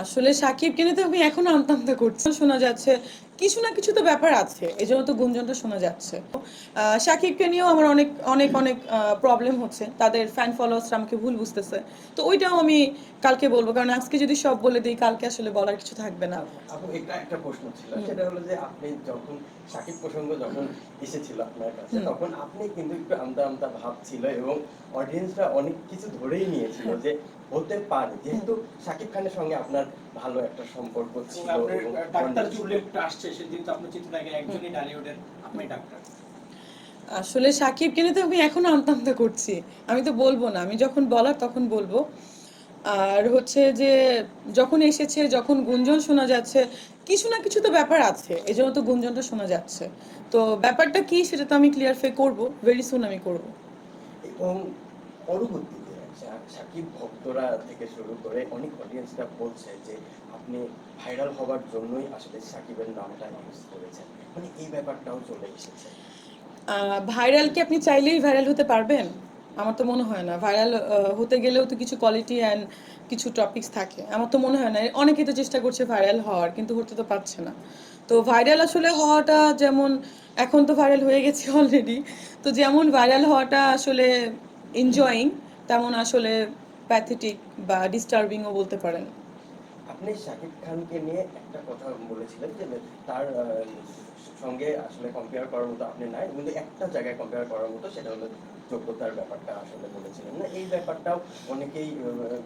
আসলে সাকিবকে নিয়ে তো আমি এখনও আমতা আমতা করছি। শোনা যাচ্ছে কিছু না কিছু তো ব্যাপার আছে এই জন্য তো গুঞ্জনটা শোনা যাচ্ছে। আহ, সাকিবকে নিয়েও আমার অনেক অনেক অনেক প্রবলেম হচ্ছে তাদের ফ্যান ফলোয়ার্সরা আমাকে ভুল বুঝতেছে। তো ওইটাও আমি কালকে বলব কারণ আজকে যদি সব বলে দিই কালকে আসলে বলার কিছু থাকবে না। আপু এটা একটা প্রশ্ন ছিল সেটা হলো যে আপনি যখন সাকিব প্রসঙ্গ যখন এসেছিল আপনার কাছে তখন আপনি কিন্তু একটু আমতা আমতা ভাব ছিল এবং অডিয়েন্সরা অনেক কিছু ধরেই নিয়েছিল যে হতে পারে। যেহেতু সাকিব খানের সঙ্গে আপনার ভালো একটা সম্পর্ক ছিল ডাক্তার ছিল। আসছে সেদিন তো আপনার চিত্রনায়কের একজনই ডালিউডের আপনি ডাক্তার। আসলে সাকিবকে নিয়ে তো আমি এখনও আমতা আমতা করছি। আমি তো বলব না আমি যখন বলার তখন বলব। আর হচ্ছে যে যখন এসেছে যখন গুঞ্জন শোনা যাচ্ছে কিছু না কিছু তো ব্যাপার আছে এই জন্য তো গুঞ্জনটা শোনা যাচ্ছে। তো ব্যাপারটা কি সেটা তো আমি ক্লিয়ারফাই করব ভেরি সুন আমি করব। এবং পরবর্তীতে সা- সাকিব ভক্তরা থেকে শুরু করে অনেক অডিয়েন্সরা বলছে যে আপনি ভাইরাল হওয়ার জন্যই আসলে সাকিবের নামটা ইউজ করেছেন। মানে এই ব্যাপারটাও চলে এসেছে। ভাইরাল কি আপনি চাইলেই ভাইরাল হতে পারবেন? আমার তো মনে হয় না। ভাইরাল হতে গেলেও তো কিছু কোয়ালিটি অ্যান্ড কিছু টপিকস থাকে। আমার তো মনে হয় না। অনেকেই তো চেষ্টা করছে ভাইরাল হওয়ার, কিন্তু হতে তো পারছে না। তো ভাইরাল আসলে হওয়াটা যেমন, এখন তো ভাইরাল হয়ে গেছে অলরেডি তো যেমন ভাইরাল হওয়াটা আসলে এনজয়িং তেমন আসলে প্যাথেটিক বা ডিস্টার্বিংও বলতে পারেন। আপনি শাকিব খানকে নিয়ে একটা কথা বলেছিলেন যে তার সঙ্গে আসলে কম্পেয়ার করার মতো আপনি নাই কিন্তু একটা জায়গায় কম্পেয়ার করার মতো সেটা হলো যোগ্যতার ব্যাপারটা আসলে বলেছিলেন। না এই ব্যাপারটাও অনেকেই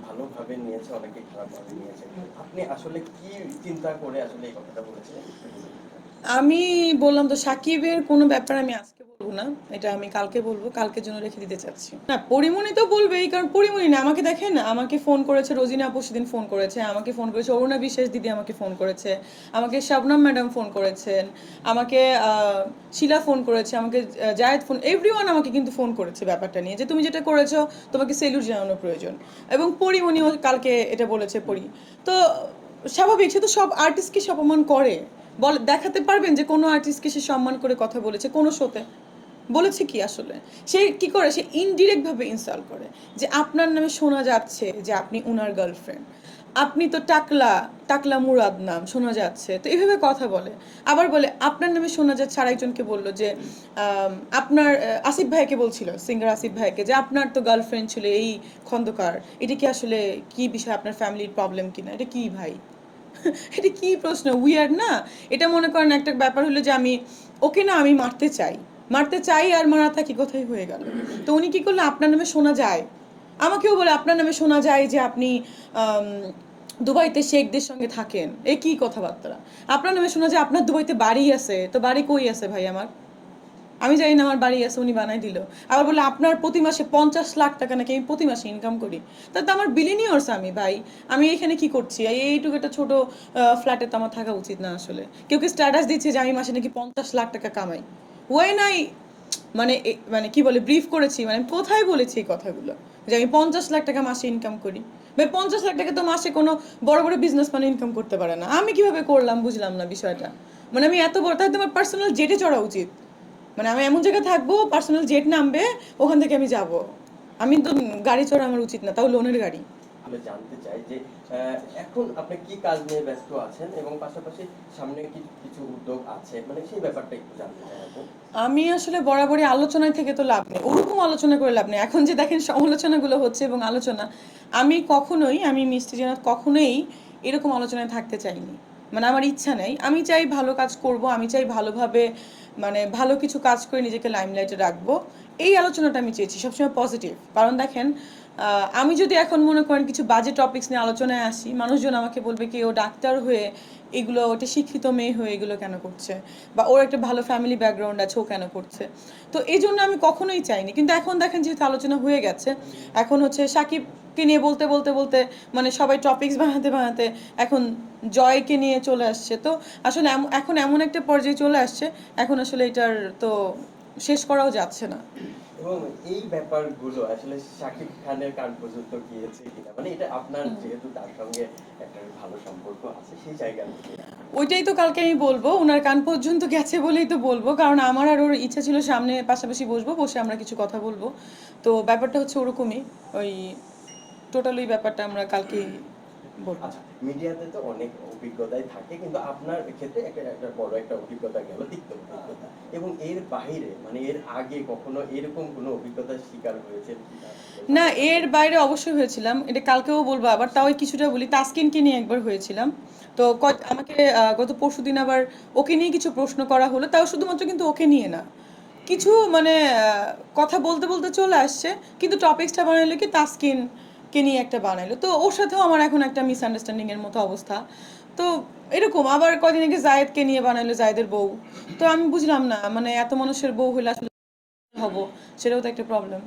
ভালোভাবে নিয়েছে অনেকেই খারাপভাবে নিয়েছে। আপনি আসলে কি চিন্তা করে আসলে এই কথাটা বলেছিলেন? আমি বললাম তো সাকিবের কোনো ব্যাপার আমি আজকে বলব না, এটা আমি কালকে বলব, কালকের জন্য রেখে দিতে চাচ্ছি। না, পরিমণি তো বলবেই কারণ পরিমণি না, আমাকে দেখেন, আমাকে ফোন করেছে, রোজিনা আপু সেদিন ফোন করেছে, আমাকে ফোন করেছে, অরুণা বিশ্বাস দিদি আমাকে ফোন করেছে, আমাকে শাবনাম ম্যাডাম ফোন করেছেন, আমাকে শিলা ফোন করেছে, আমাকে জায়েদ ফোন এভরিওয়ান আমাকে কিন্তু ফোন করেছে ব্যাপারটা নিয়ে, যে তুমি যেটা করেছ, তোমাকে সেলুট জানানো প্রয়োজন। এবং পরিমণিও কালকে এটা বলেছে, পরি, তো স্বাভাবিক, সে তো সব আর্টিস্টকে সব অপমান করে। বল, দেখাতে পারবেন যে কোনো আর্টিস্টকে সে সম্মান করে কথা বলেছে, কোনো শোতে। বলেছে কি আসলে? সে কি করে? সে ইনডিরেক্ট ভাবে ইনস্টল করে যে আপনার নামে শোনা যাচ্ছে যে আপনি উনার গার্লফ্রেন্ড আপনি তো টাকলা টাকলা মুরাদ নাম, শোনা যাচ্ছে। তো এইভাবে কথা বলে। আবার বলে, আপনার নামে শোনা যাচ্ছে আর একজনকে বলল যে আপনার আসিফ ভাইকে বলছিল সিঙ্গার আসিফ ভাইকে যে আপনার তো গার্লফ্রেন্ড ছিল এই খন্দকার। এটা কি আসলে কি বিষয়? আপনার ফ্যামিলির প্রবলেম কিনা? এটা কি ভাই? এটা কি প্রশ্ন? উইয়ার না? এটা মনে করেন একটা ব্যাপার হলো যে আমি, ওকে না আমি মারতে চাই। মারতে চাই আর মারা থাকি কোথায় হয়ে গেল? তো উনি কি করল আপনার নামে শোনা যায়। আমাকেও বলে, আপনার নামে শোনা যায় যে আপনি দুবাইতে শেখদের সঙ্গে থাকেন। এ কি কথাবার্তা? আপনার নামে শোনা যায়, আপনার দুবাইতে বাড়ি আছে। তো বাড়ি কই আছে ভাই আমার? আমি জানি না আমার বাড়ি আছে, উনি বানাই দিল। আবার বলে আপনার প্রতি মাসে পঞ্চাশ লাখ টাকা নাকি আমি প্রতি মাসে ইনকাম করি? তাতে আমার বিলিনিয়র্স আমি ভাই। আমি এখানে কি করছি? এই এইটুকু একটা ছোট ফ্ল্যাটে তো আমার থাকা উচিত না আসলে। কেউ কি স্ট্যাটাস দিচ্ছে যে আমি মাসে নাকি পঞ্চাশ লাখ টাকা কামাই? ওয়ে নাই মানে মানে কি বলে ব্রিফ করেছি মানে কোথায় বলেছি এই কথাগুলো? যে আমি পঞ্চাশ লাখ টাকা মাসে ইনকাম করি। ভাই, পঞ্চাশ লাখ টাকা তো মাসে কোনো বড় বড় মানে ইনকাম করতে পারে না। আমি কীভাবে করলাম বুঝলাম না বিষয়টা। মানে আমি এত বড়, তাই তোমার পার্সোনাল জেটে চড়া উচিত। মানে আমি এমন জায়গায় থাকব পার্সোনাল জেট নামবে, ওখান থেকে আমি যাব। আমি তো গাড়ি চড়া আমার উচিত না, তাও লোনের গাড়ি। আমি জানতে চাই যে এখন আপনি কি কাজ নিয়ে ব্যস্ত আছেন এবং পাশাপাশি সামনে কি কিছু উদ্যোগ আছে? মানে সেই ব্যাপারটা একটু জানতে চাই আমি আসলে বরাবরই আলোচনায় থেকে তো লাভ নেই। ওরকম আলোচনা করে লাভ নেই। এখন যে দেখেন সমালোচনাগুলো হচ্ছে এবং আলোচনা, আমি কখনোই, আমি মিষ্টি জানাত কখনোই এরকম আলোচনায় থাকতে চাইনি। মানে আমার ইচ্ছা নেই। আমি চাই ভালো কাজ করব, আমি চাই ভালোভাবে মানে ভালো কিছু কাজ করে নিজেকে লাইমলাইটে রাখব। এই আলোচনাটা আমি চেয়েছি, সবসময় পজিটিভ কারণ দেখেন আমি যদি এখন মনে করেন কিছু বাজে টপিকস নিয়ে আলোচনায় আসি, মানুষজন আমাকে বলবে কি ও ডাক্তার হয়ে এগুলো ওটা শিক্ষিত মেয়ে হয়ে এগুলো কেন করছে? বা ওর একটা ভালো ফ্যামিলি ব্যাকগ্রাউন্ড আছে, ও কেন করছে? তো এই জন্য আমি কখনোই চাইনি। কিন্তু এখন দেখেন যেহেতু আলোচনা হয়ে গেছে, এখন হচ্ছে সাকিবকে নিয়ে বলতে বলতে বলতে মানে সবাই টপিকস বানাতে বানাতে এখন জয়কে নিয়ে চলে আসছে। তো আসলে এখন এমন একটা পর্যায়ে চলে আসছে, এখন আসলে এটার তো শেষ করাও যাচ্ছে না। এবং এই ব্যাপারগুলো আসলে শাকিব খানের কান পর্যন্ত গিয়েছে কিনা? মানে এটা আপনার যেহেতু তার সঙ্গে একটা ভালো সম্পর্ক আছে সেই জায়গা থেকে। ওইটাই তো কালকে আমি বলব ওনার কান পর্যন্ত গেছে বলেই তো বলব কারণ আমার আর ওর ইচ্ছা ছিল সামনে পাশাপাশি বসবো বসে আমরা কিছু কথা বলব। তো ব্যাপারটা হচ্ছে ওরকমই ওই টোটাল ওই ব্যাপারটা আমরা কালকেই আচ্ছা মিডিয়াতে তো অনেক অভিজ্ঞতাই থাকে কিন্তু আপনার ক্ষেত্রে একটা একটা বড় একটা অভিজ্ঞতা গেল তিক্ত অভিজ্ঞতা। এবং এর বাইরে মানে এর আগে কখনো এরকম কোনো অভিজ্ঞতার শিকার হয়েছে না এর বাইরে অবশ্যই হয়েছিলাম। এটা কালকেও বলব আবার তাও কিছুটা বলি। তাসকিনকে নিয়ে একবার হয়েছিলাম। তো আমাকে গত পরশুদিন আবার ওকে নিয়ে কিছু প্রশ্ন করা হলো। তাও শুধুমাত্র কিন্তু ওকে নিয়ে না। কিছু মানে কথা বলতে বলতে চলে আসছে। কিন্তু টপিক্সটা বানাইলো কি তাসকিনকে নিয়ে একটা বানাইলো। তো ওর সাথেও আমার এখন একটা মিসআন্ডারস্ট্যান্ডিং এর মতো অবস্থা। তো এরকম, আবার কদিন আগে জায়েদকে নিয়ে বানাইলো জায়েদের বউ। তো আমি বুঝলাম না মানে এত মানুষের বউ হইলে আসলে হব? সেটাও তো একটা প্রবলেম